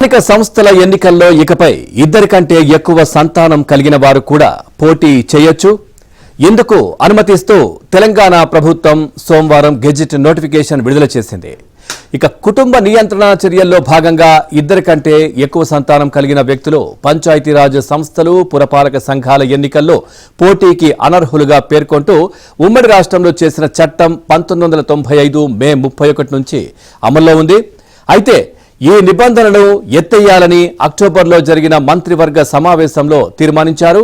స్థానిక సంస్థల ఎన్నికల్లో ఇకపై ఇద్దరి కంటే ఎక్కువ సంతానం కలిగిన వారు కూడా పోటీ చేయొచ్చు. ఇందుకు అనుమతిస్తూ తెలంగాణ ప్రభుత్వం సోమవారం గెజిట్ నోటిఫికేషన్ విడుదల చేసింది. ఇక కుటుంబ నియంత్రణ చర్యల్లో భాగంగా ఇద్దరి కంటే ఎక్కువ సంతానం కలిగిన వ్యక్తులు పంచాయతీరాజ్ సంస్థలు పురపాలక సంఘాల ఎన్నికల్లో పోటీకి అనర్హులుగా పేర్కొంటూ ఉమ్మడి రాష్ట్రంలో చేసిన చట్టం పంతొమ్మిది వందల తొంభై ఐదు మే ముప్పై ఒకటి నుంచి అమల్లో ఉంది. అయితే ఈ నిబంధనను ఎత్తేయాలని అక్టోబర్లో జరిగిన మంత్రివర్గ సమావేశంలో తీర్మానించారు.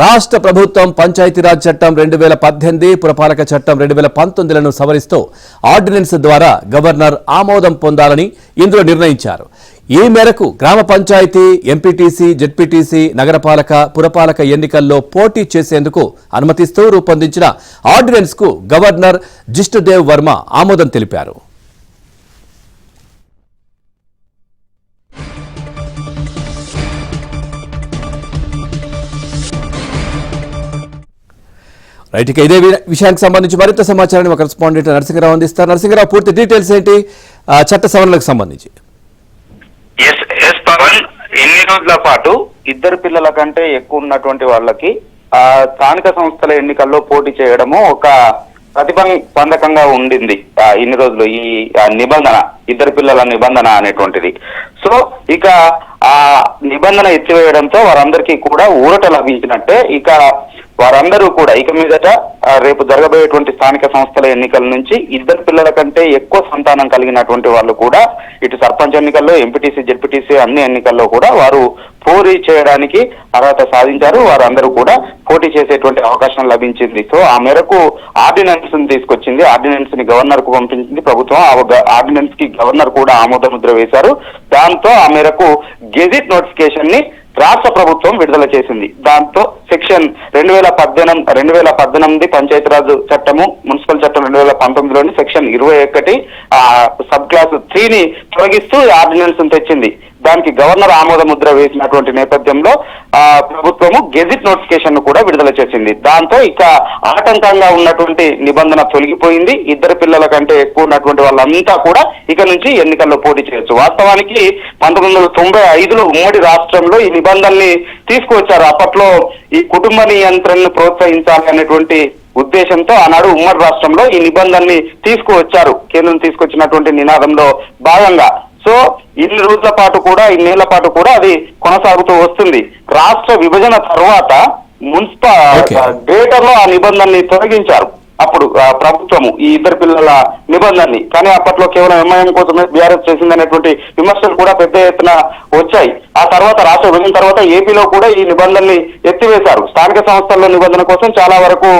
రాష్ట్ర ప్రభుత్వం పంచాయతీరాజ్ చట్టం రెండు వేల పద్దెనిమిది పురపాలక చట్టం రెండు వేల పంతొమ్మిదిలను సవరిస్తూ ఆర్డినెన్స్ ద్వారా గవర్నర్ ఆమోదం పొందాలని ఇందులో నిర్ణయించారు. ఈ మేరకు గ్రామ పంచాయతీ ఎంపీటీసీ జెడ్పీటీసీ నగరపాలక పురపాలక ఎన్నికల్లో పోటీ చేసేందుకు అనుమతిస్తూ రూపొందించిన ఆర్డినెన్స్కు గవర్నర్ జిష్ణుదేవ్ వర్మ ఆమోదం తెలిపారు. రైట్ ఇక ఇదే విషయానికి సంబంధించి మరింత సమాచారాన్ని మా కరెస్పాండెంట్ నరసింహరావు అందిస్తారు. నరసింహరావు పూర్తి డీటెయిల్స్ ఏంటి? చట్ట సవరణలకు సంబంధించి. పవన్. ఎన్ని రోజుల పాటు ఇద్దరు పిల్లల కంటే ఎక్కువ ఉన్నటువంటి వాళ్ళకి ఆ స్థానిక సంస్థల ఎన్నికల్లో పోటీ చేయడము ఒక ప్రతిబంధకంగా ఉండింది. ఇన్ని రోజులు ఈ నిబంధన ఇద్దరు పిల్లల నిబంధన అనేటువంటిది. సో ఇక ఆ నిబంధన ఎత్తివేయడంతో వారందరికీ కూడా ఊరట లభించినట్టే ఇక వారందరూ కూడా ఇక మీదట రేపు జరగబోయేటువంటి స్థానిక సంస్థల ఎన్నికల నుంచి ఇద్దరు పిల్లల కంటే ఎక్కువ సంతానం కలిగినటువంటి వాళ్ళు కూడా ఇటు సర్పంచ్ ఎన్నికల్లో ఎంపీటీసీ జెడ్పీటీసీ అన్ని ఎన్నికల్లో కూడా వారు పోటీ చేయడానికి అర్హత సాధించారు. వారందరూ కూడా పోటీ చేసేటువంటి అవకాశం లభించింది. సో ఆ మేరకు ఆర్డినెన్స్ని తీసుకొచ్చింది. ఆర్డినెన్స్ని గవర్నర్కు పంపించింది ప్రభుత్వం. ఆ గ- ఆర్డినెన్స్కి గవర్నర్ కూడా ఆమోద ముద్ర వేశారు. దాంతో ఆ మేరకు గెజిట్ నోటిఫికేషన్ని రాష్ట్ర ప్రభుత్వం విడుదల చేసింది. దాంతో సెక్షన్ రెండు వేల పద్దెనిమిది రెండు వేల పద్దెనిమిది పంచాయతీరాజ్ చట్టము మున్సిపల్ చట్టం రెండు వేల పంతొమ్మిదిలోని సెక్షన్ ఇరవై ఒకటి ఆ సబ్ క్లాస్ త్రీని తొలగిస్తూ ఆర్డినెన్స్ తెచ్చింది. దానికి గవర్నర్ ఆమోద ముద్ర వేసినటువంటి నేపథ్యంలో ఆ ప్రభుత్వము గెజిట్ నోటిఫికేషన్ను కూడా విడుదల చేసింది. దాంతో ఇక ఆటంకంగా ఉన్నటువంటి నిబంధన తొలగిపోయింది. ఇద్దరు పిల్లల కంటే ఎక్కువ ఉన్నటువంటి వాళ్ళంతా కూడా ఇక నుంచి ఎన్నికల్లో పోటీ చేయొచ్చు. వాస్తవానికి పంతొమ్మిది వందల తొంభై ఐదులో ఉమ్మడి రాష్ట్రంలో ఈ నిబంధనల్ని తీసుకువచ్చారు. అప్పట్లో ఈ కుటుంబ నియంత్రణను ప్రోత్సహించాలి అనేటువంటి ఉద్దేశంతో ఆనాడు ఉమ్మడి రాష్ట్రంలో ఈ నిబంధనని తీసుకువచ్చారు. కేంద్రం తీసుకొచ్చినటువంటి నినాదంలో భాగంగా సో ఇన్ని రోజుల పాటు కూడా ఇన్నేళ్ళ పాటు కూడా అది కొనసాగుతూ వస్తుంది రాష్ట్ర విభజన తర్వాత. మున్సిపల్ డేటర్లో ఆ నిబంధనని తొలగించారు అప్పుడు ప్రభుత్వము ఈ ఇద్దరు పిల్లల నిబంధనని. కానీ అప్పట్లో కేవలం ఎంఐఎం కోసమే బీఆర్ఎస్ చేసిందనేటువంటి విమర్శలు కూడా పెద్ద ఎత్తున వచ్చాయి. ఆ తర్వాత రాష్ట్ర విభజన తర్వాత ఏపీలో కూడా ఈ నిబంధనని ఎత్తివేశారు. స్థానిక సంస్థల్లో నిబంధన కోసం చాలా వరకు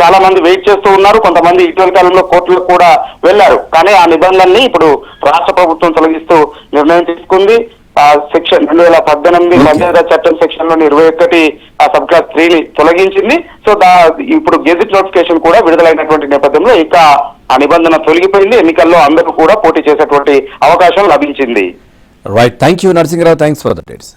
చాలా మంది వెయిట్ చేస్తూ ఉన్నారు. కొంతమంది ఇటీవల కాలంలో కోర్టులకు కూడా వెళ్ళారు కానీ ఆ నిబంధనని ఇప్పుడు రాష్ట్ర ప్రభుత్వం తొలగిస్తూ నిర్ణయం తీసుకుంది. సెక్షన్ రెండు వేల పద్దెనిమిది Okay. పంచాయతీ చట్టం సెక్షన్లోని ఇరవై ఒకటి ఆ సబ్ క్లాస్ త్రీని తొలగించింది. సో దా ఇప్పుడు గెజిట్ నోటిఫికేషన్ కూడా విడుదలైనటువంటి నేపథ్యంలో ఇక ఆ నిబంధన తొలగిపోయింది. ఎన్నికల్లో అందరూ కూడా పోటీ చేసేటువంటి అవకాశం లభించింది. Right thank you Narasimharao thanks for the dates